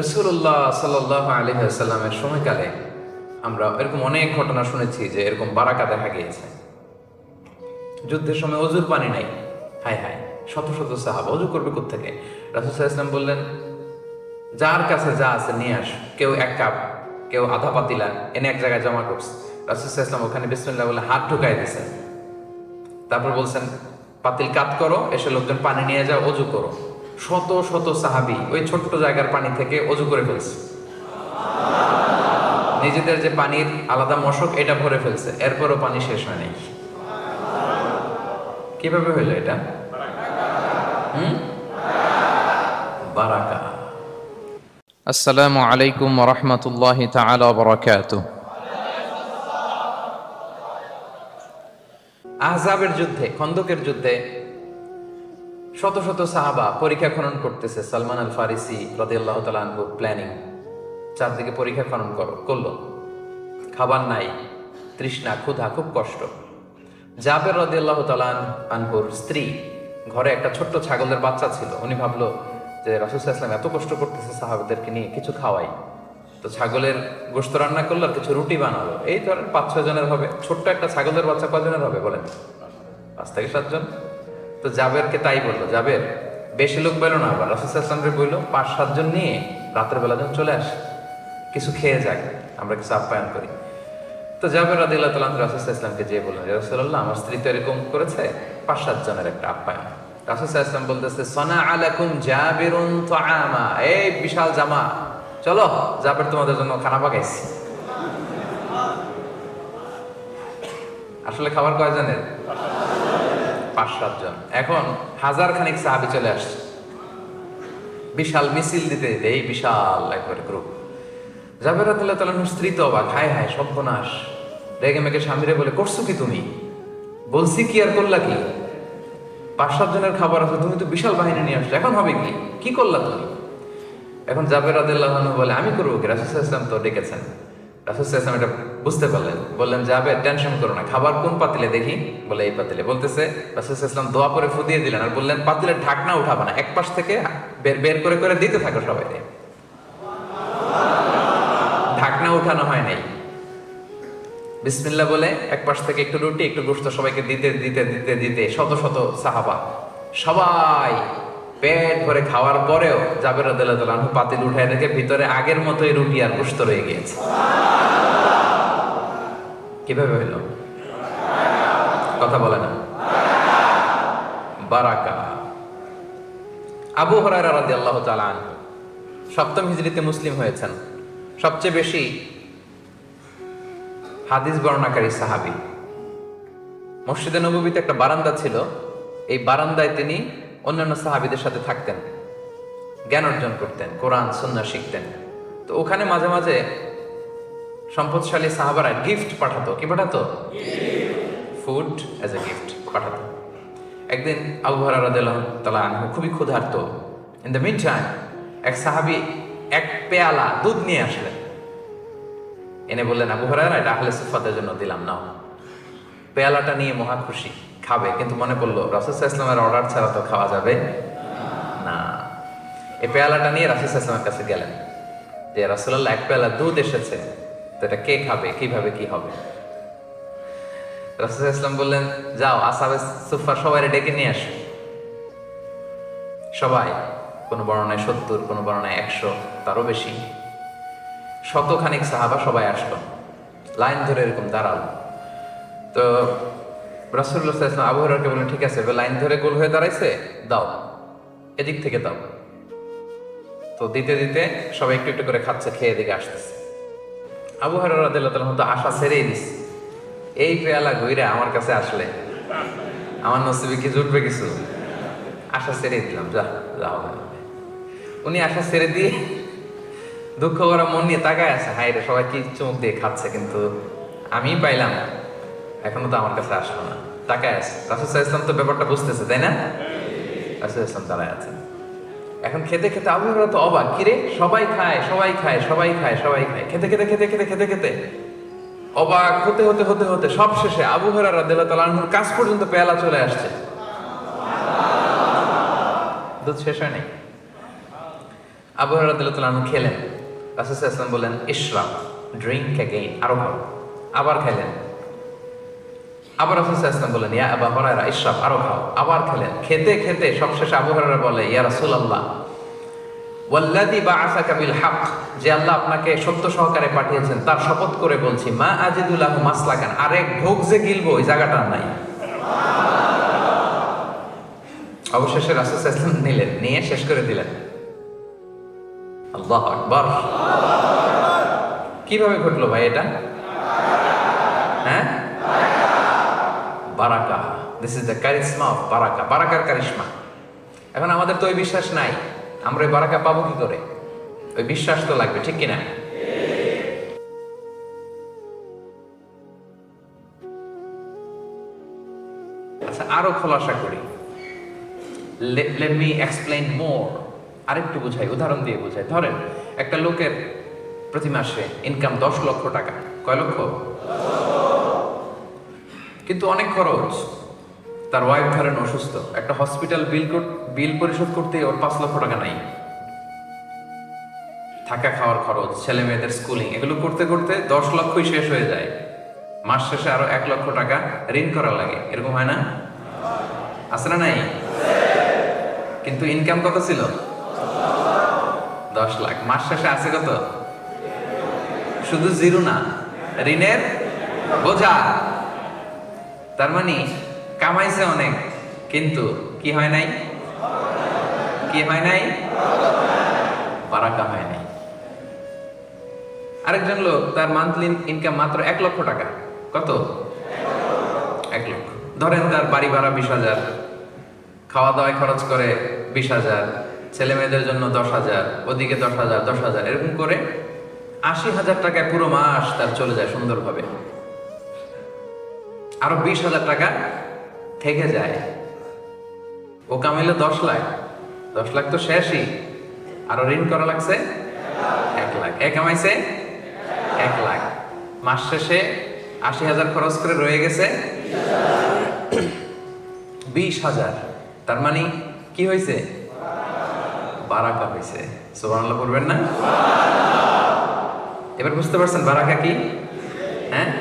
রসুল্লাহ সাল্লাহ আলী সাল্লামের সময়কালে আমরা এরকম অনেক ঘটনা শুনেছি যে এরকম বারাকা দেখা গিয়েছে। যুদ্ধের সময় অজুর পানি নাই। হায় হায়, শত শত সাহাব, অজু করবে থেকে রাসুল ইসলাম বললেন, যার কাছে যা আছে নিয়ে আস। কেউ এক কাপ, কেউ আধা পাতিলা এনে এক জায়গায় জমা করছে। রাসুল ইসলাম ওখানে বিসমিল্লাহ বলে হাত ঢুকাই দিয়েছেন। তারপর বলছেন, পাতিল কাত করো, এসে লোকজন পানি নিয়ে যাও, অজু করো। শত শত সাহাবি ওই ছোট্ট জায়গার পানি থেকে অজু করে ফেলছে। নিজেদের যে পানির আলাদা মশক, এটা ভরে ফেলছে। এরপরও পানি শেষ হয়নি। কীভাবে হইল এটা? বারাকা। আসসালামু আলাইকুম রহমতুল্লাহ তাআলা আহজাবের যুদ্ধে, খন্দকের যুদ্ধে শত শত সাহাবা পরীক্ষা খনন করতেছে সালমান আল ফারিসি রদিয়াল্লাহ তালানহুর প্ল্যানিং চারদিকে পরীক্ষা খনন করো, করল। খাবার নাই, তৃষ্ণা, ক্ষুধা, খুব কষ্ট। জাবের রদিয়াল্লাহ তালান আনহুর স্ত্রী ঘরে একটা ছোট্ট ছাগলের বাচ্চা ছিল। উনি ভাবলো যে রাসুল ইসলাম এত কষ্ট করতেছে সাহাবাদেরকে নিয়ে কিছু খাওয়াই। তো ছাগলের গোস্ত রান্না করল আর কিছু রুটি বানালো। এই ধরেন পাঁচ ছয় জনের হবে। ছোট্ট একটা ছাগলের বাচ্চা কজনের হবে বলেন? পাঁচ থেকে সাতজন। তো জাবেরকে তাই বলল, জাবের, বেশি লোক পেল না আবার। রাসুল ইসলামকে বলল পাঁচ সাতজন নিয়ে রাতের বেলা যখন চলে আসে, কিছু খেয়ে যাক, আমরা কিছু আপ্যায়ন করি। তো জাবের রাদিল্লাহ তালাম রাসুল ইসলামকে যেয়ে বললেন রসুল্লাহ আমার স্ত্রী তো এরকম করেছে, পাঁচ, সাত জনের একটা আপ্যায়ন। রাসুল বলতেছে, সনা আলাকুম জাবিরুন তাআমা। এই বিশাল জামা। চলো, জাবের তোমাদের জন্য খানা পাকাইছি আসলে খাবার কয়জনের? পাঁচ সাত জন। এখন হাজার খানিক সাহাবি চলে আসছে। বিশাল মিছিল দিতে দিতে এই বিশাল একবারে গ্রুপ জাবের স্ত্রী তো অবাক হায় হায়, সর্বনাশ। রেগে মেগে স্বামীরে বলে, করছ কি তুমি? বলছি, কি আর করলা কি? পাঁচ সাত জনের খাবার আছে, তুমি তো বিশাল বাহিনী নিয়ে আসছো এখন হবে কি? কি করলা তুমি? এখন জাবের রাদিল্লাহ বলে, আমি করব কি? রাসুল ইসলাম তো ডেকেছেন। রাসুল এটা বুঝতে পারলেন। বললেন জাবের টেনশন করো না, খাবার কোন পাতিলে দেখি? বলে, এই পাতিলে। বলতেছে, রাসুল দোয়া করে ফুদিয়ে দিলেন আর বললেন, পাতিলের ঢাকনা উঠাবা না এক পাশ থেকে বের বের করে করে দিতে থাকো সবাই ঢাকনা উঠানো হয় নাই। বিসমিল্লা বলে এক পাশ থেকে একটু রুটি, একটু গোস্ত সবাইকে দিতে দিতে দিতে দিতে, শত শত সাহাবা সবাই পেট ভরে খাওয়ার পরেও জাবের আনহু পাতিল উঠায় রেখে ভিতরে আগের মতোই রুটি আর গোস্ত রয়ে গিয়েছে। কীভাবে হইল? কথা বলে না। বারাকা। আবু হরাইরা রাদিয়াল্লাহু আল্লাহ আনহু সপ্তম হিজরিতে মুসলিম হয়েছেন। সবচেয়ে বেশি হাদিস বর্ণাকারী সাহাবি। মসজিদে নবীতে একটা বারান্দা ছিল। এই বারান্দায় তিনি অন্যান্য সাহাবিদের সাথে থাকতেন। জ্ঞান অর্জন করতেন, কোরআন সন্না শিখতেন। তো ওখানে মাঝে মাঝে সম্পদশালী সাহাবারা গিফট পাঠাতো। কি পাঠাতো? ফুড অ্যাজ এ গিফট পাঠাতো। একদিন আবু হরারদাল্লাহ তালা আনহু খুবই ক্ষুধার্ত। ইন দ্য মিন টাইম এক সাহাবি এক পেয়ালা দুধ নিয়ে আসলেন। এনে বললেন, আবু হরারা এটা আহলে সুফাতের জন্য দিলাম, নাও। পেয়ালাটা নিয়ে মহা খুশি। খাবে, কিন্তু মনে পড়ল রাসুল ইসলামের অর্ডার ছাড়া তো খাওয়া যাবে না। এই পেয়ালাটা নিয়ে রাসুল ইসলামের কাছে গেলেন। যে রাসুল্লাহ এক পেয়ালা দুধ এসেছে, তো এটা কে খাবে, কীভাবে কি হবে? রাসুল ইসলাম বললেন, যাও, আসাবে সুফা সবাই ডেকে নিয়ে আসো। সবাই, কোনো বর্ণনায় সত্তর, কোনো বর্ণনায় একশো, তারও বেশি। শতখানিক সাহাবা সবাই আসলো। লাইন ধরে এরকম দাঁড়াল। তো রাসুল্লাহ ইসলাম আবু বললেন, ঠিক আছে লাইন ধরে গোল হয়ে দাঁড়াইছে? দাও। এদিক থেকে দাও। তো দিতে দিতে সবাই একটু একটু করে খাচ্ছে, খেয়ে দিকে আসতেছে। আবু হরার তো আশা ছেড়েই দিস এই পেয়ালা ঘুরে আমার কাছে আসলে, আমার নসিবে কি জুটবে কিছু? আশা ছেড়ে দিলাম, যা যা হবে উনি আশা ছেড়ে দিয়ে দুঃখ করা মন নিয়ে তাকায় আছে। হাই রে, সবাই কি চুমুক দিয়ে খাচ্ছে, কিন্তু আমি পাইলাম এখনও তো আমার কাছে আসলো না। তাকায় আছে। রাসুল ইসলাম তো ব্যাপারটা বুঝতেছে, তাই না? রাসুল ইসলাম দাঁড়ায় আছেন এখন খেতে খেতে আবু হরারা তো অবাক কিরে সবাই খায় সবাই খায় সবাই খায় সবাই খায়। খেতে খেতে খেতে খেতে খেতে খেতে অবাক হতে হতে হতে হতে সব শেষে আবু হরারা দিল্লা তালাহুর কাছ পর্যন্ত পেয়ালা চলে আসছে। দুধ শেষ হয় নাই আবু হরাদিল্লাহ খেলেন। রাসুল ইসলাম বললেন, ইশরাব ড্রিঙ্ক অ্যাগেইন আরও খাও। আবার খেলেন আবার রাসুল বললেন ইয়া আবা আরও খাও। আবার খেলেন খেতে খেতে সবশেষে আবু হরাইরা বলে, ইয়া বিল হক যে আল্লাহ আপনাকে সত্য সহকারে পাঠিয়েছেন, তার শপথ করে বলছি, মা মাসলাকান, আরেক যে গিলবো জায়গাটা নাই। অবশেষে রাসুল নিলেন, নিয়ে শেষ করে দিলেন। আল্লাহ আকবার। কীভাবে ঘটলো ভাই এটা? হ্যাঁ? This is the charisma of বারাকা বারাকার কারিশমা এখন আমাদের তো ওই বিশ্বাস নাই। আমরা ওই বারাকা পাবো কি করে? ওই বিশ্বাস তো লাগবে, ঠিক কিনা? আচ্ছা আরও খোলাসা করি। লেট মি এক্সপ্লেইন মোর আরেকটু বুঝাই, উদাহরণ দিয়ে বুঝাই। ধরেন, একটা লোকের প্রতি মাসে ইনকাম দশ লক্ষ টাকা। কয় লক্ষ? কিন্তু অনেক খরচ। তার ওয়াইফ ধরেন অসুস্থ। একটা হসপিটাল বিল বিল পরিশোধ করতে ওর পাঁচ লক্ষ টাকা নাই। থাকা খাওয়ার খরচ, ছেলে মেয়েদের স্কুলিং এগুলো করতে করতে দশ লক্ষই শেষ হয়ে যায়। মাস শেষে আরও এক লক্ষ টাকা ঋণ করা লাগে। এরকম হয় না? আছে না নাই? কিন্তু ইনকাম কত ছিল? দশ লাখ। মাস শেষে আছে কত? শুধু জিরো না, ঋণের বোঝা। তার মানে কামাইছে অনেক, কিন্তু কি হয় নাই? কি হয় নাই? বারাকা হয় নাই। আরেকজন লোক, তার মান্থলি ইনকাম মাত্র এক লক্ষ টাকা। কত? এক লক্ষ। ধরেন তার বাড়ি ভাড়া বিশ হাজার খাওয়া দাওয়ায় খরচ করে বিশ হাজার ছেলে মেয়েদের জন্য দশ হাজার, ওদিকে দশ হাজার দশ হাজার, এরকম করে আশি হাজার টাকায় পুরো মাস তার চলে যায় সুন্দরভাবে। আরও বিশ হাজার টাকা থেকে যায়। ও কামাইলে দশ লাখ। দশ লাখ তো শেষই। আরও ঋণ করা লাগছে? এক লাখ। এ কামাইছে? এক লাখ। মাস শেষে আশি হাজার খরচ করে রয়ে গেছে? বিশ হাজার। তার মানে কি হয়েছে? বারাকা হয়েছে। সোবানাল্লাহ করবেন না? এবার বুঝতে পারছেন বারাকা কি? হ্যাঁ?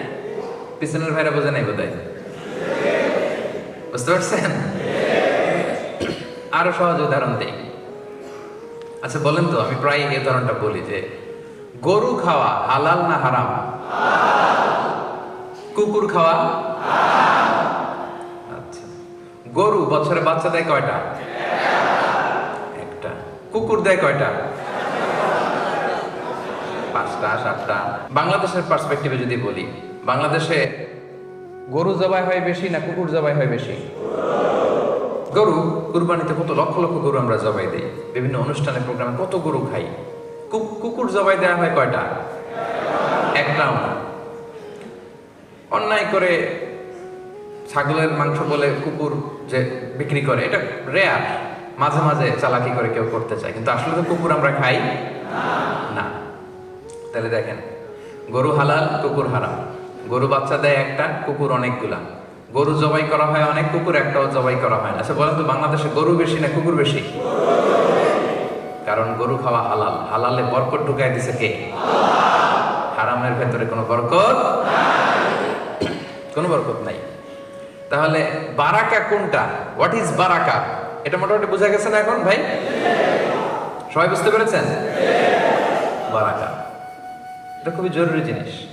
পিছনের ভাইরা বোঝে নাই বোধহয়। বুঝতে পারছেন? আরও সহজ উদাহরণ দেই। আচ্ছা বলেন তো, আমি প্রায় এই উদাহরণটা বলি যে, গরু খাওয়া হালাল না হারাম? কুকুর খাওয়া আচ্ছা গরু বছরে বাচ্চা দেয় কয়টা? একটা। কুকুর দেয় কয়টা? পাঁচটা, সাতটা। বাংলাদেশের পার্সপেক্টিভে যদি বলি, বাংলাদেশে গরু জবাই হয় বেশি না কুকুর জবাই হয় বেশি? গরু, কুরবানিতে কত লক্ষ লক্ষ গরু আমরা জবাই দিই। বিভিন্ন অনুষ্ঠানে প্রোগ্রামে কত গরু খাই। কুকুর জবাই দেওয়া হয় কয়টা? না অন্যায় করে ছাগলের মাংস বলে কুকুর যে বিক্রি করে, এটা রেয়ার মাঝে মাঝে চালাকি করে কেউ করতে চায়, কিন্তু আসলে তো কুকুর আমরা খাই না। তাহলে দেখেন, গরু হালাল, কুকুর হারাম। গরু বাচ্চা দেয় একটা, কুকুর অনেকগুলা। গরু জবাই করা হয় অনেক, কুকুর একটাও জবাই করা হয় না। আচ্ছা বলেন তো, বাংলাদেশে গরু বেশি না কুকুর বেশি? কারণ গরু খাওয়া হালাল। হালালে বরকত ঢুকাই দিছে কে? হারামের ভেতরে কোনো বরকত কোনো বরকত নাই। তাহলে বারাকা কোনটা? হোয়াট ইজ বারাকা? এটা মোটামুটি বোঝা গেছে না এখন, ভাই? সবাই বুঝতে পেরেছেন? বারাকা। এটা খুবই জরুরি জিনিস।